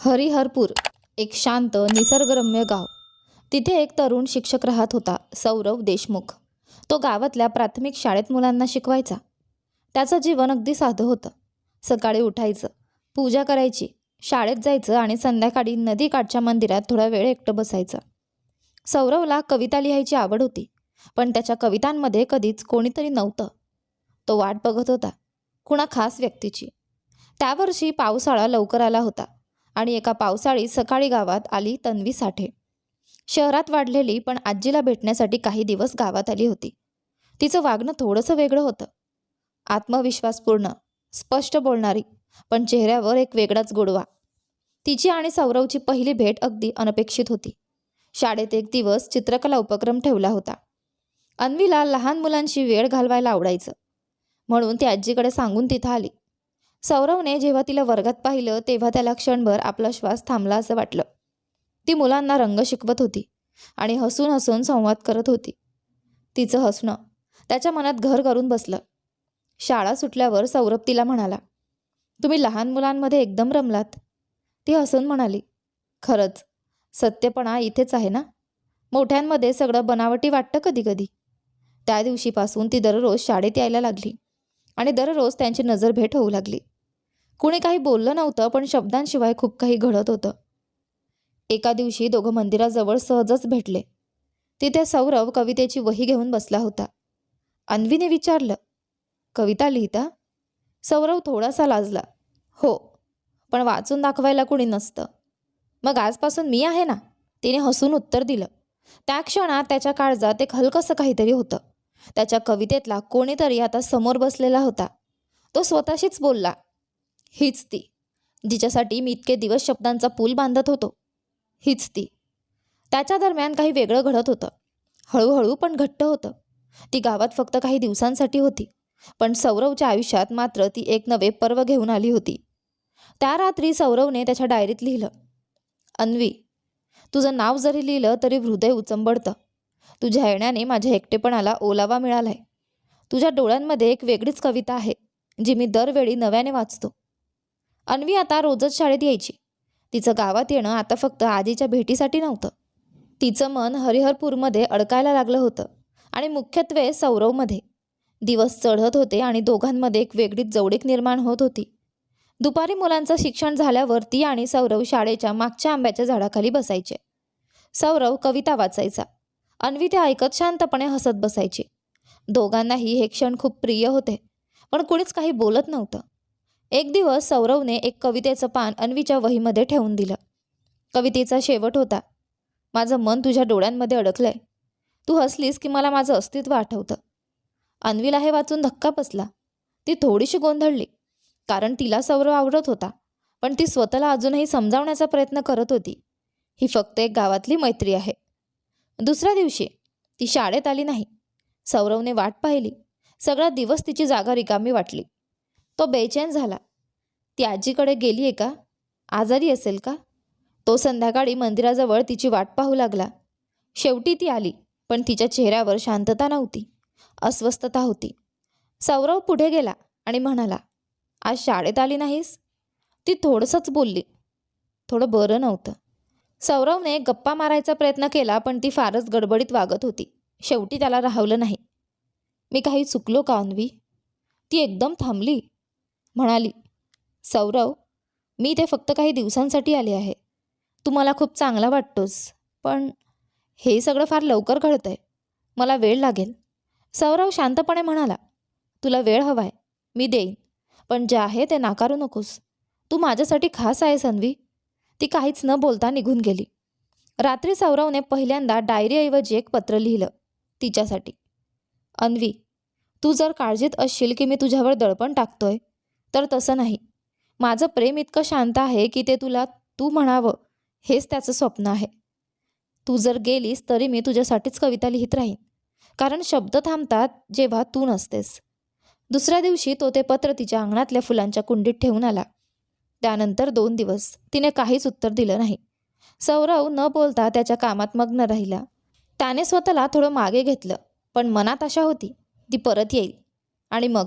हरिहरपूर एक शांत निसर्गरम्य गाव. तिथे एक तरुण शिक्षक राहत होता सौरव देशमुख. तो गावातल्या प्राथमिक शाळेत मुलांना शिकवायचा. त्याचं जीवन अगदी साधं होतं. सकाळी उठायचं पूजा करायची शाळेत जायचं आणि संध्याकाळी नदीकाठच्या मंदिरात थोडा वेळ एकटं बसायचं. सौरवला कविता लिहायची आवड होती पण त्याच्या कवितांमध्ये कधीच कोणीतरी नव्हतं. तो वाट बघत होता कुणा खास व्यक्तीची. त्या वर्षी पावसाळा लवकर आला होता. आणि एका पावसाळी सकाळी गावात आली तन्वी साठे. शहरात वाढलेली पण आजीला भेटण्यासाठी काही दिवस गावात आली होती. तिचं वागणं थोडंसं वेगळं होतं. आत्मविश्वासपूर्ण स्पष्ट बोलणारी पण चेहऱ्यावर एक वेगळाच गोडवा. तिची आणि सौरवची पहिली भेट अगदी अनपेक्षित होती. शाळेत एक दिवस चित्रकला उपक्रम ठेवला होता. अन्वीला लहान मुलांशी वेळ घालवायला आवडायचं. म्हणून ती आजीकडे सांगून तिथं आली. सौरवने जेव्हा तिला वर्गात पाहिलं तेव्हा त्याला क्षणभर आपला श्वास थांबला असं वाटलं. ती मुलांना रंग शिकवत होती आणि हसून हसून संवाद करत होती. तिचं हसणं त्याच्या मनात घर करून बसलं. शाळा सुटल्यावर सौरभ तिला म्हणाला तुम्ही लहान मुलांमध्ये एकदम रमलात. ती हसून म्हणाली खरंच सत्यपणा इथेच आहे ना? मोठ्यांमध्ये सगळं बनावटी वाटतं कधी कधी त्या दिवशीपासून ती दररोज शाळेत यायला लागली आणि दररोज त्यांची नजर भेट होऊ लागली. कुणी काही बोललं नव्हतं पण शब्दांशिवाय खूप काही घडत होतं. एका दिवशी दोघं मंदिराजवळ सहजच भेटले. तिथे सौरव कवितेची वही घेऊन बसला होता. अन्वीने विचारलं कविता लिहिता? सौरव थोडासा लाजला. हो पण वाचून दाखवायला कुणी नसतं. मग आजपासून मी आहे ना? तिने हसून उत्तर दिलं. त्या क्षणात त्याच्या काळजात एक हलकंसं काहीतरी होतं. त्याच्या कवितेतला कोणीतरी आता समोर बसलेला होता. तो स्वतःशीच बोलला. हीच ती. जिच्यासाठी मी इतके दिवस शब्दांचा पूल बांधत होतो. हीच ती. त्याच्या दरम्यान काही वेगळं घडत होतं. हळूहळू पण घट्ट होतं. ती गावात फक्त काही दिवसांसाठी होती. पण सौरवच्या आयुष्यात मात्र ती एक नवे पर्व घेऊन आली होती. त्या रात्री सौरवने त्याच्या डायरीत लिहिलं अन्वी तुझं नाव जरी लिहिलं तरी हृदय उचंबडतं. तुझ्या येण्याने माझ्या एकटेपणाला ओलावा मिळालाय. तुझ्या डोळ्यांमध्ये एक वेगळीच कविता आहे जी मी दरवेळी नव्याने वाचतो. अन्वी आता रोजच शाळेत यायची. तिचं गावात येणं आता फक्त आजीच्या भेटीसाठी नव्हतं. तिचं मन हरिहरपूरमध्ये अडकायला लागलं होतं आणि मुख्यत्वे सौरवमध्ये. दिवस चढत होते आणि दोघांमध्ये एक वेगळीच जवळीक निर्माण होत होती. दुपारी मुलांचं शिक्षण झाल्यावर ती आणि सौरव शाळेच्या मागच्या आंब्याच्या झाडाखाली बसायचे. सौरव कविता वाचायचा. अन्वी ते ऐकत शांतपणे हसत बसायची. दोघांनाही हे क्षण खूप प्रिय होते पण कुणीच काही बोलत नव्हतं. एक दिवस सौरवने एक कवितेचं पान अन्वीच्या वहीमध्ये ठेवून दिलं. कवितेचा शेवट होता. माझं मन तुझ्या डोळ्यांमध्ये अडकलंय. तू हसलीस की मला माझं अस्तित्व आठवतं. अन्वीला हे वाचून धक्का बसला. ती थोडीशी गोंधळली. कारण तिला सौरव आवडत होता. पण ती स्वतःला अजूनही समजावण्याचा प्रयत्न करत होती. ही फक्त एक गावातली मैत्री आहे. दुसऱ्या दिवशी ती शाळेत आली नाही. सौरवने वाट पाहिली. सगळा दिवस तिची जागा रिकामी वाटली. तो बेचैन झाला. ती आजीकडे गेली आहे का? आजारी असेल का? तो संध्याकाळी मंदिराजवळ तिची वाट पाहू लागला. शेवटी ती आली पण तिच्या चेहऱ्यावर शांतता नव्हती. अस्वस्थता होती. सौरव पुढे गेला आणि म्हणाला आज शाळेत आली नाहीस? ती थोडंसंच बोलली. थोडं बरं नव्हतं. सौरवने गप्पा मारायचा प्रयत्न केला पण ती फारच गडबडीत वागत होती. शेवटी त्याला राहवलं नाही. मी काही चुकलो का अन्वी? ती एकदम थांबली. म्हणाली सौरव मी ते फक्त काही दिवसांसाठी आले आहे. तू मला खूप चांगला वाटतोस पण हे सगळं फार लवकर घडतंय. मला वेळ लागेल. सौरव शांतपणे म्हणाला तुला वेळ हवाय मी देईन पण जे आहे ते नाकारू नकोस. तू माझ्यासाठी खास आहे सन्वी ती काहीच न बोलता निघून गेली. रात्री सौरवने पहिल्यांदा डायरीऐवजी एक पत्र लिहिलं तिच्यासाठी. अन्वी तू जर काळजीत असशील की मी तुझ्यावर दडपण टाकतोय तर तसं नाही. माझं प्रेम इतकं शांत आहे की ते तुला तू म्हणावं हेच त्याचं स्वप्न आहे. तू जर गेलीस तरी मी तुझ्यासाठीच कविता लिहित राहीन. कारण शब्द थांबतात जेव्हा तू नसतेस. दुसऱ्या दिवशी तो ते पत्र तिच्या अंगणातल्या फुलांच्या कुंडीत ठेवून आला. त्यानंतर दोन दिवस तिने काहीच उत्तर दिलं नाही. सौरव न बोलता त्याच्या कामात मग्न राहिला. त्याने स्वतःला थोडं मागे घेतलं पण मनात आशा होती ती परत येईल. आणि मग?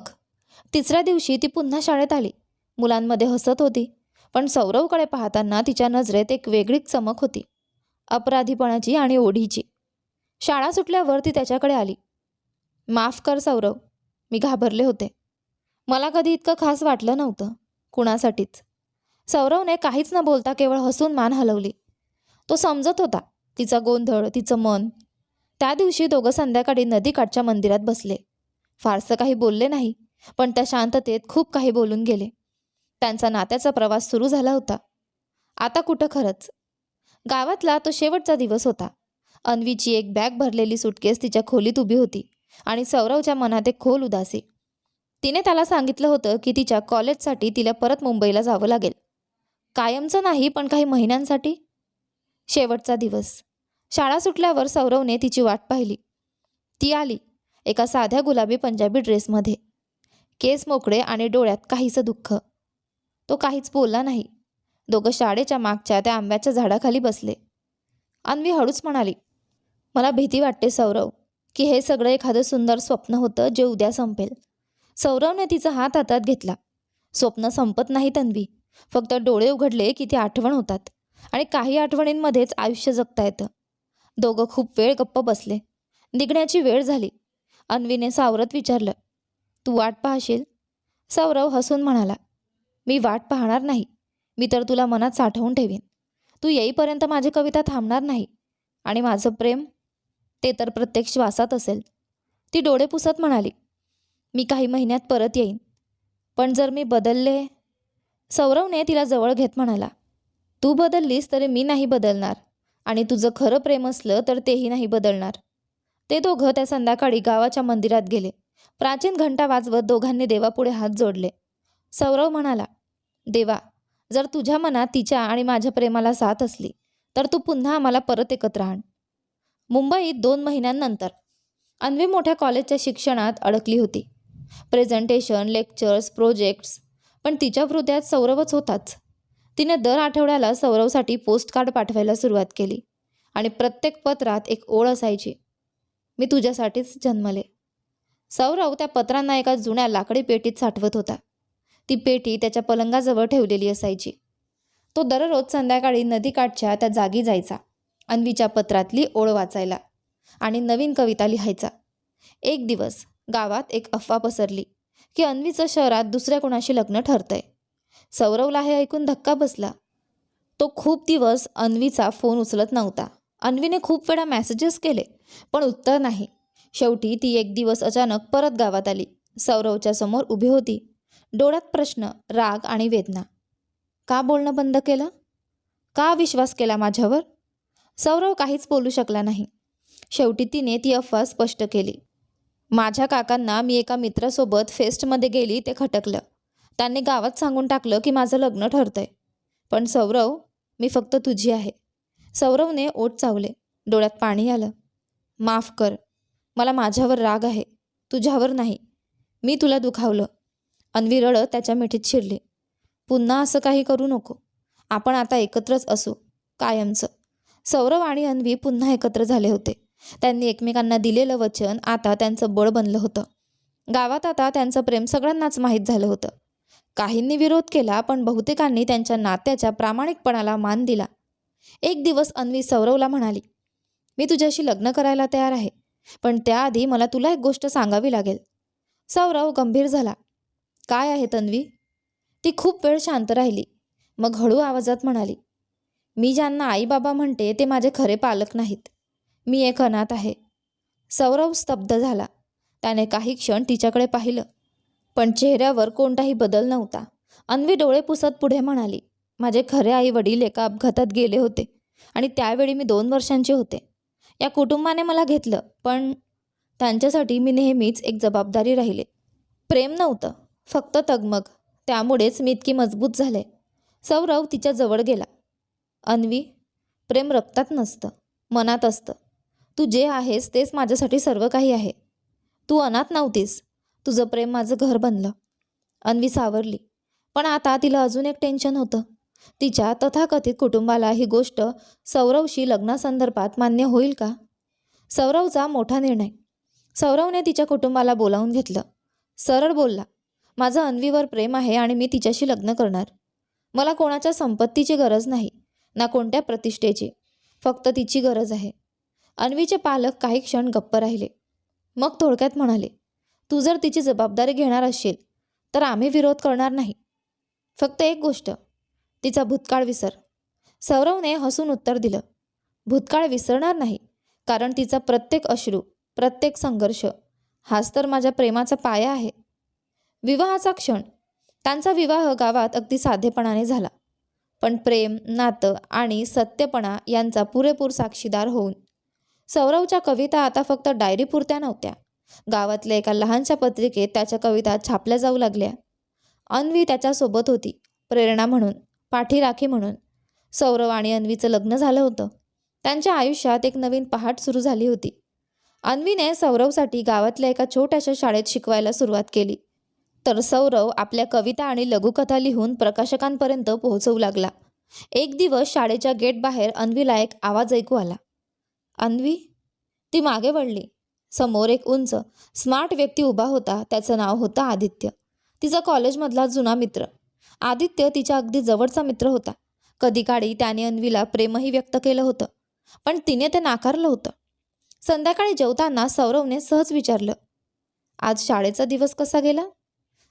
तिसऱ्या दिवशी ती पुन्हा शाळेत आली. मुलांमध्ये हसत होती पण सौरवकडे पाहताना तिच्या नजरेत एक वेगळीच चमक होती अपराधीपणाची आणि ओढीची. शाळा सुटल्यावर ती त्याच्याकडे आली. माफ कर सौरव मी घाबरले होते. मला कधी इतकं खास वाटलं नव्हतं कुणासाठीच. सौरवने काहीच न बोलता केवळ हसून मान हलवली. तो समजत होता तिचा गोंधळ तिचं मन. त्या दिवशी दोघं संध्याकाळी नदीकाठच्या मंदिरात बसले. फारसं काही बोलले नाही पण त्या शांततेत खूप काही बोलून गेले. त्यांचा नात्याचा प्रवास सुरू झाला होता. आता कुठं खरंच? गावातला तो शेवटचा दिवस होता. अन्वीची एक बॅग भरलेली सुटकेस तिच्या खोलीत उभी होती आणि सौरवच्या मनात एक खोल उदासी. तिने त्याला सांगितलं होतं की तिच्या कॉलेजसाठी तिला परत मुंबईला जावं लागेल. कायमचं नाही पण काही महिन्यांसाठी? शेवटचा दिवस. शाळा सुटल्यावर सौरवने तिची वाट पाहिली. ती आली एका साध्या गुलाबी पंजाबी ड्रेसमध्ये. केस मोकळे आणि डोळ्यात काहीसं दुःख. तो काहीच बोलला नाही. दोघं शाळेच्या मागच्या त्या आंब्याच्या झाडाखाली बसले. अन्वी हळूच म्हणाली मला भीती वाटते सौरव की हे सगळं एखादं सुंदर स्वप्न होतं जे उद्या संपेल. सौरवने तिचा हात हातात घेतला. स्वप्न संपत नाही तन्वी फक्त डोळे उघडले की ती आठवण होतात आणि काही आठवणींमध्येच आयुष्य जगता येतं. दोघं खूप वेळ गप्प बसले. निघण्याची वेळ झाली. अन्वीने सावरत विचारलं तू वाट पाहशील? सौरव हसून म्हणाला मी वाट पाहणार नाही. मी तर तुला मनात साठवून ठेवीन. तू येईपर्यंत माझी कविता थांबणार नाही. आणि माझं प्रेम ते तर प्रत्येक श्वासात असेल. ती डोळे पुसत म्हणाली मी काही महिन्यात परत येईन. पण जर मी बदलले सौरवने तिला जवळ घेत म्हणाला तू बदललीस तरी मी नाही बदलणार. आणि तुझं खरं प्रेम असलं तर तेही नाही बदलणार. ते दोघं त्या संध्याकाळी गावाच्या मंदिरात गेले. प्राचीन घंटा वाजवत दोघांनी देवापुढे हात जोडले. सौरव म्हणाला देवा जर तुझ्या मनात तिच्या आणि माझ्या प्रेमाला साथ असली तर तू पुन्हा आम्हाला परत एकत्र आण. मुंबईत दोन महिन्यांनंतर. अन्वी मोठ्या कॉलेजच्या शिक्षणात अडकली होती. प्रेझेंटेशन लेक्चर्स प्रोजेक्ट्स पण तिच्या हृदयात सौरवच होताच. तिने दर आठवड्याला सौरवसाठी पोस्टकार्ड पाठवायला सुरुवात केली आणि प्रत्येक पत्रात एक ओळ असायची मी तुझ्यासाठीच जन्मले. सौरव त्या पत्रांना एका जुन्या लाकडी पेटीत साठवत होता. ती पेटी त्याच्या पलंगाजवळ ठेवलेली असायची. तो दररोज संध्याकाळी नदीकाठच्या त्या जागी जायचा अन्वीच्या पत्रातली ओळ वाचायला आणि नवीन कविता लिहायचा. एक दिवस गावात एक अफवा पसरली की अन्वीचं शहरात दुसऱ्या कुणाशी लग्न ठरतंय. सौरवला हे ऐकून धक्का बसला. तो खूप दिवस अन्वीचा फोन उचलत नव्हता. अन्वीने खूप वेळा मेसेजेस केले पण उत्तर नाही. शेवटी ती एक दिवस अचानक परत गावात आली. सौरवच्या समोर उभी होती. डोळ्यात प्रश्न राग आणि वेदना. का बोलणं बंद केलं? का विश्वास केला माझ्यावर? सौरव काहीच बोलू शकला नाही. शेवटी तिने ती अफवा स्पष्ट केली. माझ्या काकांना मी एका मित्रासोबत फेस्टमध्ये गेली ते खटकलं. त्यांनी गावात सांगून टाकलं की माझं लग्न ठरतंय. पण सौरव मी फक्त तुझी आहे. सौरवने ओठ चावले. डोळ्यात पाणी आलं. माफ कर. मला माझ्यावर राग आहे तुझ्यावर नाही. मी तुला दुखावलं. अन्वी रडत त्याच्या मिठीत शिरली. पुन्हा असं काही करू नको. आपण आता एकत्रच असू. कायमचं. सौरव आणि अन्वी पुन्हा एकत्र झाले होते. त्यांनी एकमेकांना दिलेलं वचन आता त्यांचं बळ बनलं होतं. गावात आता त्यांचं प्रेम सगळ्यांनाच माहीत झालं होतं. काहींनी विरोध केला पण बहुतेकांनी त्यांच्या नात्याच्या प्रामाणिकपणाला मान दिला. एक दिवस अन्वी सौरवला म्हणाली मी तुझ्याशी लग्न करायला तयार आहे. पण त्याआधी मला तुला एक गोष्ट सांगावी लागेल. सौरव गंभीर झाला. काय आहे तन्वी? ती खूप वेळ शांत राहिली. मग हळू आवाजात म्हणाली मी ज्यांना आई बाबा म्हणते ते माझे खरे पालक नाहीत. मी एक अनाथ आहे. सौरव स्तब्ध झाला. त्याने काही क्षण तिच्याकडे पाहिलं. पण चेहऱ्यावर कोणताही बदल नव्हता. अन्वी डोळे पुसत पुढे म्हणाली माझे खरे आई वडील एका अपघातात गेले होते आणि त्यावेळी मी दोन वर्षांचे होते. या कुटुंबाने मला घेतलं पण त्यांच्यासाठी मी नेहमीच एक जबाबदारी राहिले. प्रेम नव्हतं फक्त तगमग. त्यामुळेच मी इतकी मजबूत झाले. सौरव तिच्या जवळ गेला. अन्वी प्रेम रक्तात नसतं मनात असतं. तू जे आहेस तेच माझ्यासाठी सर्व काही आहे. तू अनाथ नव्हतीस तुझं प्रेम माझं घर बनलं. अन्वी सावरली. पण आता तिला अजून एक टेन्शन होतं. तिच्या तथाकथित कुटुंबाला ही गोष्ट सौरवशी लग्नासंदर्भात मान्य होईल का? सौरवचा मोठा निर्णय. सौरवने तिच्या कुटुंबाला बोलावून घेतलं. सरळ बोलला माझं अन्वीवर प्रेम आहे आणि मी तिच्याशी लग्न करणार. मला कोणाच्या संपत्तीची गरज नाही ना कोणत्या प्रतिष्ठेची. फक्त तिची गरज आहे. अन्वीचे पालक काही क्षण गप्प राहिले. मग थोडक्यात म्हणाले तू जर तिची जबाबदारी घेणार असशील तर आम्ही विरोध करणार नाही. फक्त एक गोष्ट तिचा भूतकाळ विसर. सौरवने हसून उत्तर दिलं भूतकाळ विसरणार नाही कारण तिचा प्रत्येक अश्रू प्रत्येक संघर्ष हाच तर माझ्या प्रेमाचा पाया आहे. विवाहाचा क्षण त्यांचा विवाह गावात अगदी साधेपणाने झाला. पण प्रेम नातं आणि सत्यपणा यांचा पुरेपूर साक्षीदार होऊन सौरवच्या कविता आता फक्त डायरीपुरत्या नव्हत्या. गावातल्या एका लहानशा पत्रिकेत त्याच्या कविता छापल्या जाऊ लागल्या. अन्वी त्याच्यासोबत होती प्रेरणा म्हणून. पाठीराखी म्हणून. सौरव आणि अन्वीचं लग्न झालं होतं. त्यांच्या आयुष्यात एक नवीन पहाट सुरू झाली होती. अन्वीने सौरवसाठी गावातल्या एका छोट्याशा शाळेत शिकवायला सुरुवात केली. तर सौरव आपल्या कविता आणि लघुकथा लिहून प्रकाशकांपर्यंत पोहोचवू लागला. एक दिवस शाळेच्या गेटबाहेर अन्वीला एक आवाज ऐकू आला. अन्वी ती मागे वळली. समोर एक उंच स्मार्ट व्यक्ती उभा होता. त्याचं नाव होतं आदित्य. तिचा कॉलेजमधला जुना मित्र. आदित्य तिच्या अगदी जवळचा मित्र होता. कधी काळी त्याने अन्वीला प्रेमही व्यक्त केलं होतं पण तिने ते नाकारलं होतं. संध्याकाळी जेवताना सौरवने सहज विचारलं आज शाळेचा दिवस कसा गेला?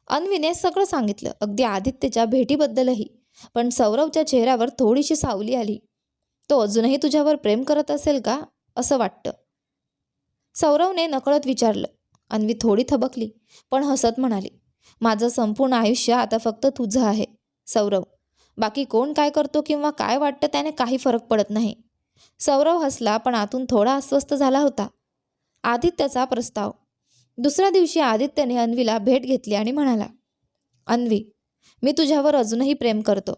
अन्वीने सगळं सांगितलं अगदी आदित्यच्या भेटीबद्दलही पण सौरवच्या चेहऱ्यावर थोडीशी सावली आली. तो अजूनही तुझ्यावर प्रेम करत असेल का? असं वाटतं. सौरवने नकळत विचारलं. अन्वी थोडी थबकली पण हसत म्हणाली माझं संपूर्ण आयुष्य आता फक्त तुझं आहे सौरव. बाकी कोण काय करतो किंवा काय वाटतं त्याने काही फरक पडत नाही. सौरव हसला पण आतून थोडा अस्वस्थ झाला होता. आदित्यचा प्रस्ताव. दुसऱ्या दिवशी आदित्यने अन्वीला भेट घेतली आणि म्हणाला अन्वी मी तुझ्यावर अजूनही प्रेम करतो.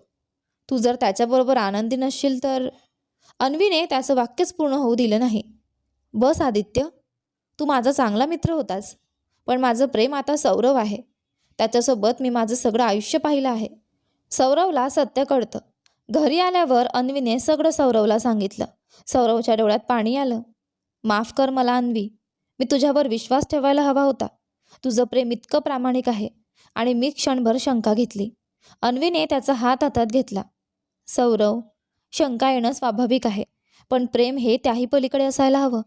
तू जर त्याच्याबरोबर आनंदी नसशील तर अन्वीने त्याचं वाक्यच पूर्ण होऊ दिलं नाही. बस आदित्य. तू माझा चांगला मित्र होतास पण माझं प्रेम आता सौरव आहे. त्याच्यासोबत मी माझं सगळं आयुष्य पाहिलं आहे. सौरवला सत्य कळतं. घरी आल्यावर अन्वीने सगळं सौरवला सांगितलं. सौरवच्या डोळ्यात पाणी आलं. माफ कर मला अन्वी. मी तुझ्यावर विश्वास ठेवायला हवा होता. तुझं प्रेम इतकं प्रामाणिक आहे. आणि मी क्षणभर शंका घेतली. अन्वीने त्याचा हात हातात घेतला. सौरव शंका येणं स्वाभाविक आहे. पण प्रेम हे त्याही पलीकडे असायला हवं.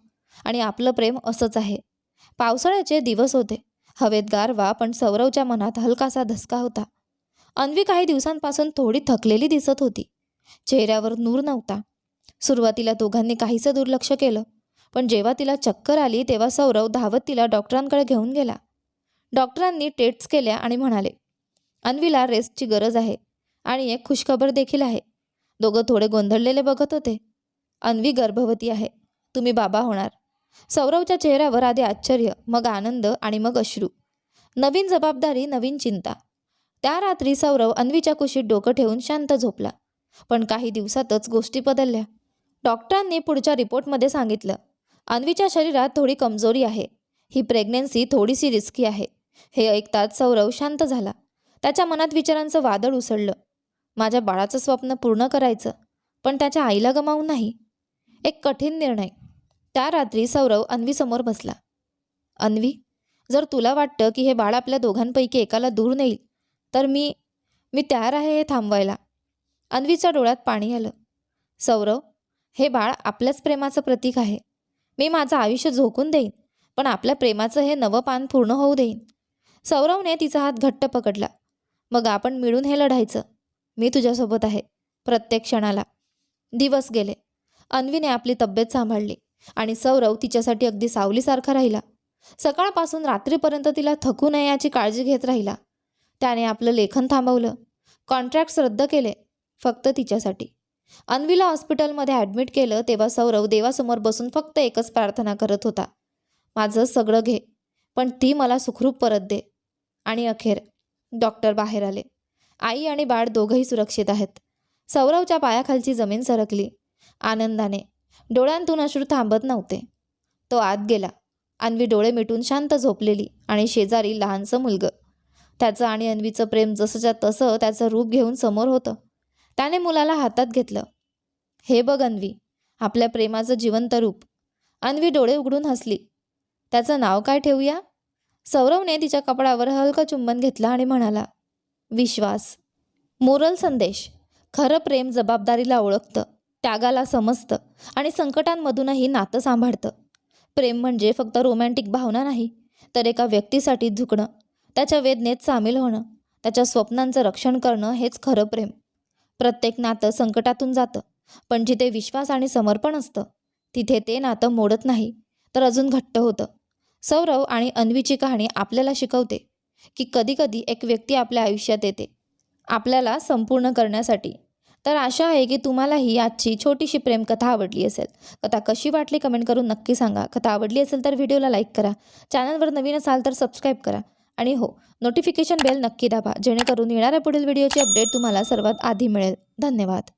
आणि आपलं प्रेम असंच आहे. पावसाळ्याचे दिवस होते. हवेत गारवा पण सौरवच्या मनात हलकासा धसका होता. अन्वी काही दिवसांपासून थोडी थकलेली दिसत होती. चेहऱ्यावर नूर नव्हता. सुरुवातीला दोघांनी काहीसं दुर्लक्ष केलं पण जेव्हा तिला चक्कर आली तेव्हा सौरव धावत तिला डॉक्टरांकडे घेऊन गेला. डॉक्टरांनी टेट्स केल्या आणि म्हणाले अन्वीला रेस्टची गरज आहे आणि एक खुशखबर देखील आहे. दोघं थोडे गोंधळलेले बघत होते. अन्वी गर्भवती आहे. तुम्ही बाबा होणार. सौरवच्या चेहऱ्यावर आधी आश्चर्य मग आनंद आणि मग अश्रू. नवीन जबाबदारी नवीन चिंता. त्या रात्री सौरव अन्वीच्या कुशीत डोकं ठेवून शांत झोपला. पण काही दिवसातच गोष्टी बदलल्या. डॉक्टरांनी पुढच्या रिपोर्टमध्ये सांगितलं अन्वीच्या शरीरात थोडी कमजोरी आहे. ही प्रेग्नेन्सी थोडीशी रिस्की आहे. हे ऐकताच सौरव शांत झाला. त्याच्या मनात विचारांचं वादळ उसळलं. माझ्या बाळाचं स्वप्न पूर्ण करायचं पण त्याच्या आईला गमावून नाही. एक कठीण निर्णय. त्या रात्री सौरव अन्वीसमोर बसला. अन्वी जर तुला वाटतं की हे बाळ आपल्या दोघांपैकी एकाला दूर नेईल तर मी मी तयार आहे हे थांबवायला. अन्वीच्या डोळ्यात पाणी आलं. सौरव हे बाळ आपल्याच प्रेमाचं प्रतीक आहे. मी माझं आयुष्य झोकून देईन पण आपल्या प्रेमाचं हे नवं पान पूर्ण होऊ देईन. सौरवने तिचा हात घट्ट पकडला. मग आपण मिळून हे लढायचं. मी तुझ्यासोबत आहे प्रत्येक क्षणाला. दिवस गेले. अन्वीने आपली तब्येत सांभाळली. आणि सौरव तिच्यासाठी अगदी सावलीसारखा राहिला. सकाळपासून रात्रीपर्यंत तिला थकू नये याची काळजी घेत राहिला. त्याने आपलं लेखन थांबवलं. कॉन्ट्रॅक्ट्स रद्द केले फक्त तिच्यासाठी. अन्वीला हॉस्पिटलमध्ये ॲडमिट केलं तेव्हा सौरव देवासमोर बसून फक्त एकच प्रार्थना करत होता. माझं सगळं घे पण ती मला सुखरूप परत दे. आणि अखेर डॉक्टर बाहेर आले. आई आणि बाळ दोघंही सुरक्षित आहेत. सौरवच्या पायाखालची जमीन सरकली. आनंदाने डोळ्यांतून अश्रू थांबत नव्हते. तो आत गेला. अन्वी डोळे मिटून शांत झोपलेली आणि शेजारी लहानसं मुलगं. त्याचं आणि अन्वीचं प्रेम जसंच्या तसं त्याचं रूप घेऊन समोर होतं. त्याने मुलाला हातात घेतलं. हे बघ अन्वी. आपल्या प्रेमाचं जिवंत रूप. अन्वी डोळे उघडून हसली. त्याचं नाव काय ठेवूया? सौरवने तिच्या कपडावर हलकं चुंबन घेतलं आणि म्हणाला विश्वास. मोरल संदेश. खरं प्रेम जबाबदारीला ओळखतं. त्यागाला समजतं आणि संकटांमधूनही नातं सांभाळतं. प्रेम म्हणजे फक्त रोमॅन्टिक भावना नाही तर एका व्यक्तीसाठी झुकणं त्याच्या वेदनेत सामील होणं त्याच्या स्वप्नांचं रक्षण करणं हेच खरं प्रेम. प्रत्येक नातं संकटातून जातं पण जिथे विश्वास आणि समर्पण असतं तिथे ते नातं मोडत नाही तर अजून घट्ट होतं. सौरव आणि अन्वीची कहाणी आपल्याला शिकवते की कधीकधी एक व्यक्ती आपल्या आयुष्यात येते आपल्याला संपूर्ण करण्यासाठी. तर आशा आहे की तुम्हालाही आजची छोटीशी प्रेमकथा आवडली असेल. कथा कशी वाटली कमेंट करून नक्की सांगा. कथा आवडली असेल तर व्हिडिओला लाईक करा. चॅनलवर नवीन असाल तर सबस्क्राईब करा. आणि हो नोटिफिकेशन बेल नक्की दाबा जेणेकरून येणाऱ्या पुढील व्हिडिओची अपडेट तुम्हाला सर्वात आधी मिळेल. धन्यवाद.